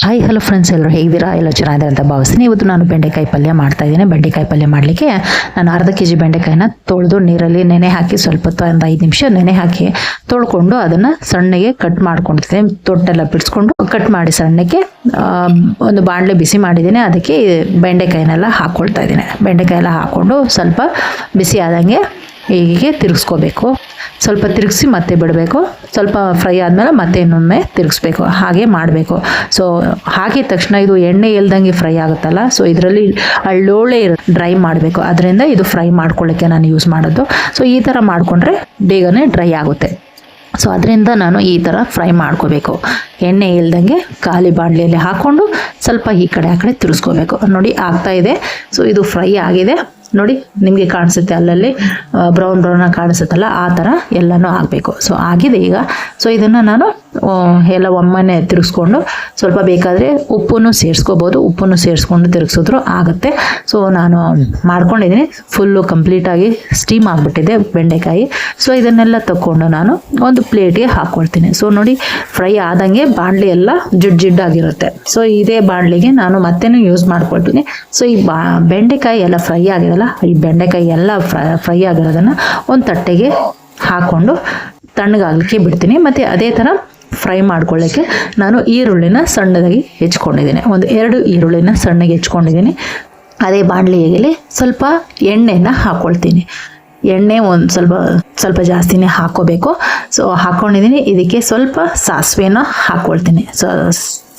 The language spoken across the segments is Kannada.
ಹಾಯ್ ಹಲೋ ಫ್ರೆಂಡ್ಸ್ ಎಲ್ಲರೂ ಹೇಗಿದ್ದೀರಾ? ಎಲ್ಲ ಚೆನ್ನಾಗಿದೆ ಅಂತ ಭಾವಿಸ್ತೀನಿ. ಇವತ್ತು ನಾನು ಬೆಂಡೆಕಾಯಿ ಪಲ್ಯ ಮಾಡ್ತಾ ಇದ್ದೀನಿ. ಬೆಂಡೆಕಾಯಿ ಪಲ್ಯ ಮಾಡಲಿಕ್ಕೆ ನಾನು ಅರ್ಧ ಕೆ ಜಿ ಬೆಂಡೆಕಾಯಿನ ತೊಳೆದು ನೀರಲ್ಲಿ ನೆನೆ ಹಾಕಿ ಸ್ವಲ್ಪ ಹೊತ್ತು, ಒಂದು ಐದು ನಿಮಿಷ ನೆನೆ ಹಾಕಿ ತೊಳ್ಕೊಂಡು ಅದನ್ನು ಸಣ್ಣಗೆ ಕಟ್ ಮಾಡ್ಕೊಂಡಿದ್ದೀನಿ ತೊಟ್ಟೆಲ್ಲ ಬಿಡಿಸ್ಕೊಂಡು ಕಟ್ ಮಾಡಿ ಸಣ್ಣಕ್ಕೆ ಒಂದು ಬಾಣಲೆ ಬಿಸಿ ಮಾಡಿದ್ದೀನಿ. ಅದಕ್ಕೆ ಬೆಂಡೆಕಾಯಿನೆಲ್ಲ ಹಾಕ್ಕೊಳ್ತಾ ಇದ್ದೀನಿ. ಬೆಂಡೆಕಾಯಿ ಎಲ್ಲ ಹಾಕ್ಕೊಂಡು ಸ್ವಲ್ಪ ಬಿಸಿ ಆದಂಗೆ ಹೀಗೆ ತಿರುಗಿಸ್ಕೋಬೇಕು. ಸ್ವಲ್ಪ ತಿರುಗಿಸಿ ಮತ್ತೆ ಬಿಡಬೇಕು. ಸ್ವಲ್ಪ ಫ್ರೈ ಆದಮೇಲೆ ಮತ್ತೆ ಇನ್ನೊಮ್ಮೆ ತಿರುಗಿಸ್ಬೇಕು. ಹಾಗೆ ಮಾಡಬೇಕು. ಸೊ ಹಾಕಿದ ತಕ್ಷಣ ಇದು ಎಣ್ಣೆ ಇಲ್ದಂಗೆ ಫ್ರೈ ಆಗುತ್ತಲ್ಲ ಸೊ ಇದರಲ್ಲಿ ಅಳ್ಳೋಳೆ ಡ್ರೈ ಮಾಡಬೇಕು. ಅದರಿಂದ ಇದು ಫ್ರೈ ಮಾಡ್ಕೊಳ್ಳೋಕ್ಕೆ ನಾನು ಯೂಸ್ ಮಾಡೋದು. ಸೊ ಈ ಥರ ಮಾಡಿಕೊಂಡ್ರೆ ಬೇಗನೆ ಡ್ರೈ ಆಗುತ್ತೆ. ಸೊ ಅದರಿಂದ ನಾನು ಈ ಥರ ಫ್ರೈ ಮಾಡ್ಕೋಬೇಕು. ಎಣ್ಣೆ ಇಲ್ದಂಗೆ ಖಾಲಿ ಬಾಣಲೆಯಲ್ಲಿ ಹಾಕ್ಕೊಂಡು ಸ್ವಲ್ಪ ಈ ಕಡೆ ಆ ಕಡೆ ತಿರುಗಿಸ್ಕೋಬೇಕು. ನೋಡಿ ಆಗ್ತಾ ಇದೆ. ಸೊ ಇದು ಫ್ರೈ ಆಗಿದೆ. ನೋಡಿ, ನಿಮಗೆ ಕಾಣಿಸುತ್ತೆ ಅಲ್ಲಲ್ಲಿ. ಬ್ರೌನ್ ಬ್ರೌನ್ ಕಾಣಿಸುತ್ತಲ್ಲ, ಆ ಥರ ಎಲ್ಲನೂ ಆಗಬೇಕು ಸೊ ಆಗಿದೆ ಈಗ. ಸೊ ಇದನ್ನು ನಾನು ಎಲ್ಲ ಒಮ್ಮನೆ ತಿರುಗಿಸ್ಕೊಂಡು, ಸ್ವಲ್ಪ ಬೇಕಾದರೆ ಉಪ್ಪನ್ನು ಸೇರಿಸ್ಕೋಬೋದು. ಉಪ್ಪನ್ನು ಸೇರಿಸ್ಕೊಂಡು ತಿರುಗಿಸಿದ್ರು ಆಗುತ್ತೆ. ಸೊ ನಾನು ಮಾಡ್ಕೊಂಡಿದ್ದೀನಿ. ಫುಲ್ಲು ಕಂಪ್ಲೀಟಾಗಿ ಸ್ಟೀಮ್ ಆಗಿಬಿಟ್ಟಿದೆ ಬೆಂಡೆಕಾಯಿ. ಸೊ ಇದನ್ನೆಲ್ಲ ತಗೊಂಡು ನಾನು ಒಂದು ಪ್ಲೇಟ್ಗೆ ಹಾಕ್ಕೊಳ್ತೀನಿ ಸೊ ನೋಡಿ ಫ್ರೈ ಆದಂಗೆ ಬಾಣಲಿ ಎಲ್ಲ ಜಿಡ್ ಜಿಡ್ಡಾಗಿರುತ್ತೆ ಸೊ ಇದೇ ಬಾಣಲಿಗೆ ನಾನು ಮತ್ತೇನು ಯೂಸ್ ಮಾಡ್ಕೊಳ್ತೀನಿ. ಸೊ ಈ ಬಾ, ಬೆಂಡೆಕಾಯಿ ಎಲ್ಲ ಫ್ರೈ ಆಗಿದೆಲ್ಲ ಈ ಬೆಂಡೆಕಾಯಿ ಎಲ್ಲ ಫ್ರೈ ಫ್ರೈ ಆಗಿರೋದನ್ನು ಒಂದು ತಟ್ಟೆಗೆ ಹಾಕ್ಕೊಂಡು ತಣ್ಣಗಾಗಲಿಕ್ಕೆ ಬಿಡ್ತೀನಿ. ಮತ್ತು ಅದೇ ಥರ ಫ್ರೈ ಮಾಡ್ಕೊಳ್ಳೋಕ್ಕೆ ನಾನು ಈರುಳ್ಳಿನ ಸಣ್ಣದಾಗಿ ಹೆಚ್ಕೊಂಡಿದ್ದೀನಿ. ಒಂದು ಎರಡು ಈರುಳ್ಳಿನ ಸಣ್ಣಗೆ ಹೆಚ್ಕೊಂಡಿದ್ದೀನಿ. ಅದೇ ಬಾಣಲಿಯಲ್ಲಿ ಸ್ವಲ್ಪ ಎಣ್ಣೆನ ಹಾಕ್ಕೊಳ್ತೀನಿ ಎಣ್ಣೆ ಒಂದು ಸ್ವಲ್ಪ ಸ್ವಲ್ಪ ಜಾಸ್ತಿನೇ ಹಾಕ್ಕೋಬೇಕು ಸೊ ಹಾಕ್ಕೊಂಡಿದ್ದೀನಿ ಇದಕ್ಕೆ ಸ್ವಲ್ಪ ಸಾಸಿವೆನ ಹಾಕ್ಕೊಳ್ತೀನಿ ಸೊ,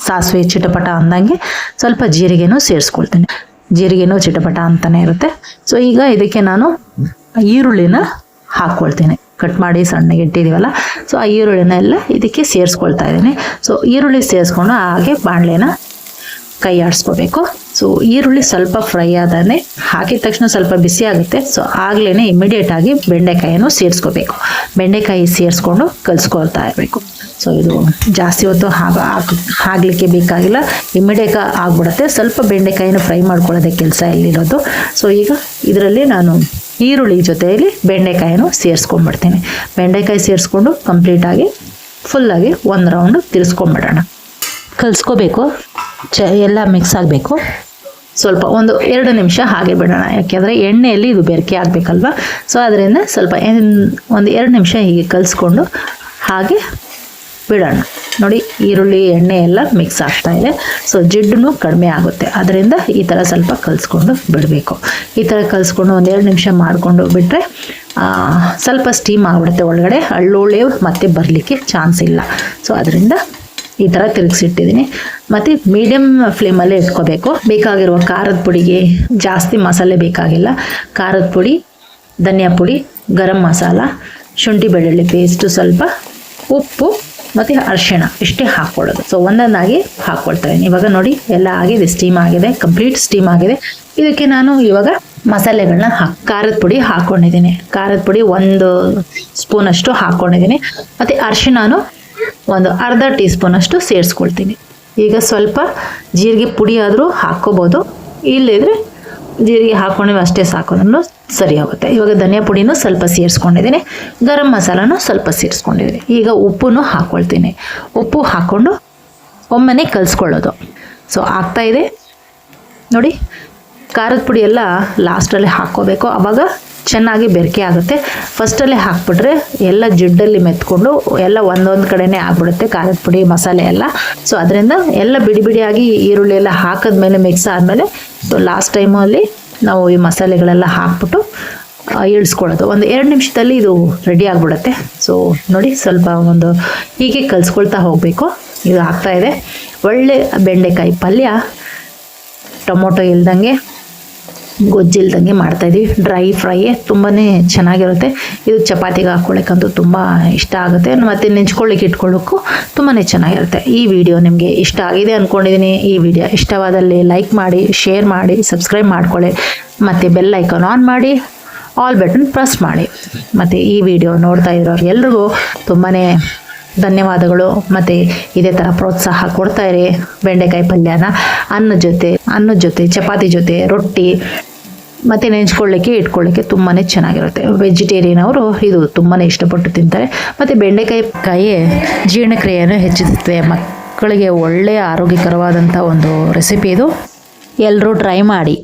ಸಾಸಿವೆ ಚಿಟಪಟ ಅಂದಂಗೆ ಸ್ವಲ್ಪ ಜೀರಿಗೆನೂ ಸೇರಿಸ್ಕೊಳ್ತೀನಿ. ಜೀರಿಗೆನೂ ಚಿಟಪಟ ಅಂತಲೇ ಇರುತ್ತೆ. ಸೊ ಈಗ ಇದಕ್ಕೆ ನಾನು ಈರುಳ್ಳಿನ ಹಾಕ್ಕೊಳ್ತೀನಿ. ಕಟ್ ಮಾಡಿ ಸಣ್ಣಗೆ ಇಟ್ಟಿದ್ದೀವಲ್ಲ. ಸೊ ಆ ಈರುಳ್ಳಿನ ಎಲ್ಲ ಇದಕ್ಕೆ ಸೇರಿಸ್ಕೊಳ್ತಾ ಇದ್ದೀನಿ. ಸೊ ಈರುಳ್ಳಿ ಸೇರಿಸ್ಕೊಂಡು ಹಾಗೆ ಬಾಣಲೆನ ಕೈ ಆಡಿಸ್ಕೋಬೇಕು. ಸೊ ಈರುಳ್ಳಿ ಸ್ವಲ್ಪ ಫ್ರೈ ಆದಾನೆ ಹಾಕಿದ ತಕ್ಷಣ ಸ್ವಲ್ಪ ಬಿಸಿ ಆಗುತ್ತೆ. ಸೊ ಆಗ್ಲೇ ಇಮಿಡಿಯೇಟ್ ಆಗಿ ಬೆಂಡೆಕಾಯಿಯನ್ನು ಸೇರಿಸ್ಕೋಬೇಕು. ಬೆಂಡೆಕಾಯಿ ಸೇರಿಸ್ಕೊಂಡು ಕಲಿಸ್ಕೊಳ್ತಾ ಇರಬೇಕು. ಸೊ ಇದು ಜಾಸ್ತಿ ಹೊತ್ತು ಹಾಗ ಆಗಲಿಕ್ಕೆ ಬೇಕಾಗಿಲ್ಲ. ಇಮಿಡಿಯೇಟ್ ಆಗಿಬಿಡುತ್ತೆ. ಸ್ವಲ್ಪ ಬೆಂಡೆಕಾಯಿನ ಫ್ರೈ ಮಾಡ್ಕೊಳ್ಳೋದೇ ಕೆಲಸ ಇಲ್ಲಿರೋದು. ಸೊ ಈಗ ಇದರಲ್ಲಿ ನಾನು ಈರುಳ್ಳಿ ಜೊತೆಯಲ್ಲಿ ಬೆಂಡೆಕಾಯಿಯನ್ನು ಸೇರಿಸ್ಕೊಂಡ್ಬಿಡ್ತೀನಿ. ಬೆಂಡೆಕಾಯಿ ಸೇರಿಸ್ಕೊಂಡು ಕಂಪ್ಲೀಟಾಗಿ ಫುಲ್ಲಾಗಿ ಒಂದು ರೌಂಡು ತಿರ್ಸ್ಕೊಂಬಿಡೋಣ ಕಲಿಸ್ಕೋಬೇಕು. ಚ ಎಲ್ಲ ಮಿಕ್ಸ್ ಆಗಬೇಕು. ಸ್ವಲ್ಪ ಒಂದು ಎರಡು ನಿಮಿಷ ಹಾಗೆ ಬಿಡೋಣ. ಯಾಕೆಂದರೆ ಎಣ್ಣೆಯಲ್ಲಿ ಇದು ಬೆರಕೆ ಆಗಬೇಕಲ್ವ? ಸೊ ಅದರಿಂದ ಸ್ವಲ್ಪ ಒಂದು ಎರಡು ನಿಮಿಷ ಹೀಗೆ ಕಲಿಸ್ಕೊಂಡು ಹಾಗೆ ಬಿಡೋಣ. ನೋಡಿ, ಈರುಳ್ಳಿ, ಎಣ್ಣೆ ಎಲ್ಲ ಮಿಕ್ಸ್ ಆಗ್ತಾ ಇದೆ. ಸೊ ಜಿಡ್ಡು ಕಡಿಮೆ ಆಗುತ್ತೆ. ಅದರಿಂದ ಈ ಥರ ಸ್ವಲ್ಪ ಕಲಿಸ್ಕೊಂಡು ಬಿಡಬೇಕು. ಈ ಥರ ಕಲಿಸ್ಕೊಂಡು ಒಂದು ಎರಡು ನಿಮಿಷ ಮಾಡಿಕೊಂಡು ಬಿಟ್ಟರೆ ಸ್ವಲ್ಪ ಸ್ಟೀಮ್ ಆಗ್ಬಿಡುತ್ತೆ ಒಳಗಡೆ. ಹಳ್ಳುಳ್ಳಿ ಮತ್ತೆ ಬರಲಿಕ್ಕೆ ಚಾನ್ಸ್ ಇಲ್ಲ. ಸೊ ಅದರಿಂದ ಈ ಥರ ತಿರುಗಿಸಿಟ್ಟಿದ್ದೀನಿ ಮತ್ತು ಮೀಡಿಯಮ್ ಫ್ಲೇಮಲ್ಲೇ ಇಟ್ಕೋಬೇಕು. ಬೇಕಾಗಿರುವ ಖಾರದ ಪುಡಿಗೆ ಜಾಸ್ತಿ ಮಸಾಲೆ ಬೇಕಾಗಿಲ್ಲ. ಖಾರದ ಪುಡಿ, ಧನಿಯಾ ಪುಡಿ, ಗರಂ ಮಸಾಲ, ಶುಂಠಿ ಬೆಳ್ಳುಳ್ಳಿ ಪೇಸ್ಟು ಸ್ವಲ್ಪ, ಉಪ್ಪು ಮತ್ತು ಅರಿಶಿಣ ಇಷ್ಟೇ ಹಾಕ್ಕೊಳ್ಳೋದು. ಸೊ ಒಂದೊಂದಾಗಿ ಹಾಕ್ಕೊಳ್ತಾರೆ ಇವಾಗ ನೋಡಿ, ಎಲ್ಲ ಆಗಿದೆ ಸ್ಟೀಮ್ ಆಗಿದೆ ಕಂಪ್ಲೀಟ್ ಸ್ಟೀಮ್ ಆಗಿದೆ. ಇದಕ್ಕೆ ನಾನು ಇವಾಗ ಮಸಾಲೆಗಳನ್ನ ಹಾಕ್, ಖಾರದ ಪುಡಿ ಹಾಕ್ಕೊಂಡಿದ್ದೀನಿ ಖಾರದ ಪುಡಿ ಒಂದು ಸ್ಪೂನಷ್ಟು ಹಾಕ್ಕೊಂಡಿದ್ದೀನಿ ಮತ್ತು ಅರಿಶಿಣನು ಒಂದು ಅರ್ಧ ಟೀ ಸ್ಪೂನಷ್ಟು ಸೇರಿಸ್ಕೊಳ್ತೀನಿ. ಈಗ ಸ್ವಲ್ಪ ಜೀರಿಗೆ ಪುಡಿ ಆದರೂ ಹಾಕ್ಕೋಬೋದು. ಇಲ್ಲದಿದ್ರೆ ಜೀರಿಗೆ ಹಾಕ್ಕೊಂಡಿವಿ ಅಷ್ಟೇ ಸಾಕೋದ್ರೂ ಸರಿ ಹೋಗುತ್ತೆ. ಇವಾಗ ಧನಿಯಾ ಪುಡಿನೂ ಸ್ವಲ್ಪ ಸೇರಿಸ್ಕೊಂಡಿದ್ದೀನಿ. ಗರಂ ಮಸಾಲನೂ ಸ್ವಲ್ಪ ಸೇರಿಸ್ಕೊಂಡಿದ್ದೀನಿ. ಈಗ ಉಪ್ಪನ್ನು ಹಾಕ್ಕೊಳ್ತೀನಿ. ಉಪ್ಪು ಹಾಕ್ಕೊಂಡು ಒಮ್ಮೆನೇ ಕಲಿಸ್ಕೊಳ್ಳೋದು. ಸೊ ಆಗ್ತಾಯಿದೆ ನೋಡಿ, ಖಾರದ ಪುಡಿ ಎಲ್ಲ ಲಾಸ್ಟಲ್ಲಿ ಹಾಕ್ಕೋಬೇಕು. ಆವಾಗ ಚೆನ್ನಾಗಿ ಬೆರಕೆ ಆಗುತ್ತೆ. ಫಸ್ಟಲ್ಲೇ ಹಾಕ್ಬಿಟ್ರೆ ಎಲ್ಲ ಜಿಡ್ಡಲ್ಲಿ ಮೆತ್ಕೊಂಡು ಎಲ್ಲ ಒಂದೊಂದು ಕಡೆನೇ ಆಗ್ಬಿಡುತ್ತೆ, ಖಾರದ ಪುಡಿ, ಮಸಾಲೆ ಎಲ್ಲ. ಸೊ ಅದರಿಂದ ಎಲ್ಲ ಬಿಡಿ ಬಿಡಿಯಾಗಿ ಈರುಳ್ಳಿ ಎಲ್ಲ ಹಾಕಿದ್ಮೇಲೆ ಮಿಕ್ಸ್ ಆದಮೇಲೆ ಸೊ ಲಾಸ್ಟ್ ಟೈಮಲ್ಲಿ ನಾವು ಈ ಮಸಾಲೆಗಳೆಲ್ಲ ಹಾಕ್ಬಿಟ್ಟು ಇಳಿಸ್ಕೊಳ್ಳೋದು. ಒಂದು ಎರಡು ನಿಮಿಷದಲ್ಲಿ ಇದು ರೆಡಿ ಆಗಿಬಿಡುತ್ತೆ. ಸೊ ನೋಡಿ ಸ್ವಲ್ಪ ಒಂದು ಹೀಗೆ ಕಲಿಸ್ಕೊಳ್ತಾ ಹೋಗಬೇಕು. ಇದು ಆಗ್ತಾಯಿದೆ ಒಳ್ಳೆ ಬೆಂಡೆಕಾಯಿ ಪಲ್ಯ, ಟೊಮೊಟೊ ಇಲ್ದಂಗೆ. ಗೊಜ್ಜಿಲ್ದಂಗೆ ಮಾಡ್ತಾಯಿದ್ದೀವಿ ಡ್ರೈ ಫ್ರೈ ತುಂಬಾ ಚೆನ್ನಾಗಿರುತ್ತೆ. ಇದು ಚಪಾತಿಗೆ ಹಾಕ್ಕೊಳ್ಳೋಕ್ಕಂತೂ ತುಂಬ ಇಷ್ಟ ಆಗುತ್ತೆ. ಮತ್ತು ನೆಂಚ್ಕೊಳ್ಳಿಕ್ಕೆ ಇಟ್ಕೊಳ್ಳೋಕ್ಕೂ ತುಂಬಾ ಚೆನ್ನಾಗಿರುತ್ತೆ. ಈ ವಿಡಿಯೋ ನಿಮಗೆ ಇಷ್ಟ ಆಗಿದೆ ಅಂದ್ಕೊಂಡಿದ್ದೀನಿ ಈ ವಿಡಿಯೋ ಇಷ್ಟವಾದಲ್ಲಿ ಲೈಕ್ ಮಾಡಿ ಶೇರ್ ಮಾಡಿ ಸಬ್ಸ್ಕ್ರೈಬ್ ಮಾಡ್ಕೊಳ್ಳಿ. ಮತ್ತು ಬೆಲ್ ಐಕಾನ್ ಆನ್ ಮಾಡಿ ಆಲ್ ಬಟನ್ ಪ್ರೆಸ್ ಮಾಡಿ. ಮತ್ತು ಈ ವಿಡಿಯೋ ನೋಡ್ತಾ ಇರೋರು ಎಲ್ರಿಗೂ ತುಂಬಾ ಧನ್ಯವಾದಗಳು. ಮತ್ತು ಇದೇ ಥರ ಪ್ರೋತ್ಸಾಹ ಕೊಡ್ತಾ ಇರಿ. ಬೆಂಡೆಕಾಯಿ ಪಲ್ಯನ ಅನ್ನದ ಜೊತೆ ಅನ್ನದ ಜೊತೆ, ಚಪಾತಿ ಜೊತೆ, ರೊಟ್ಟಿ ಮತ್ತು ನೆಂಚ್ಕೊಳ್ಳಿಕ್ಕೆ, ಇಟ್ಕೊಳ್ಳಿಕ್ಕೆ ತುಂಬಾ ಚೆನ್ನಾಗಿರುತ್ತೆ. ವೆಜಿಟೇರಿಯನ್ ಅವರು ಇದು ತುಂಬಾ ಇಷ್ಟಪಟ್ಟು ತಿಂತಾರೆ. ಮತ್ತು ಬೆಂಡೆಕಾಯಿ ಕಾಯಿ ಜೀರ್ಣಕ್ರಿಯೆಯನ್ನು ಹೆಚ್ಚಿಸುತ್ತೆ. ಮಕ್ಕಳಿಗೆ ಒಳ್ಳೆಯ ಆರೋಗ್ಯಕರವಾದಂಥ ಒಂದು ರೆಸಿಪಿ ಇದು. ಎಲ್ಲರೂ ಟ್ರೈ ಮಾಡಿ.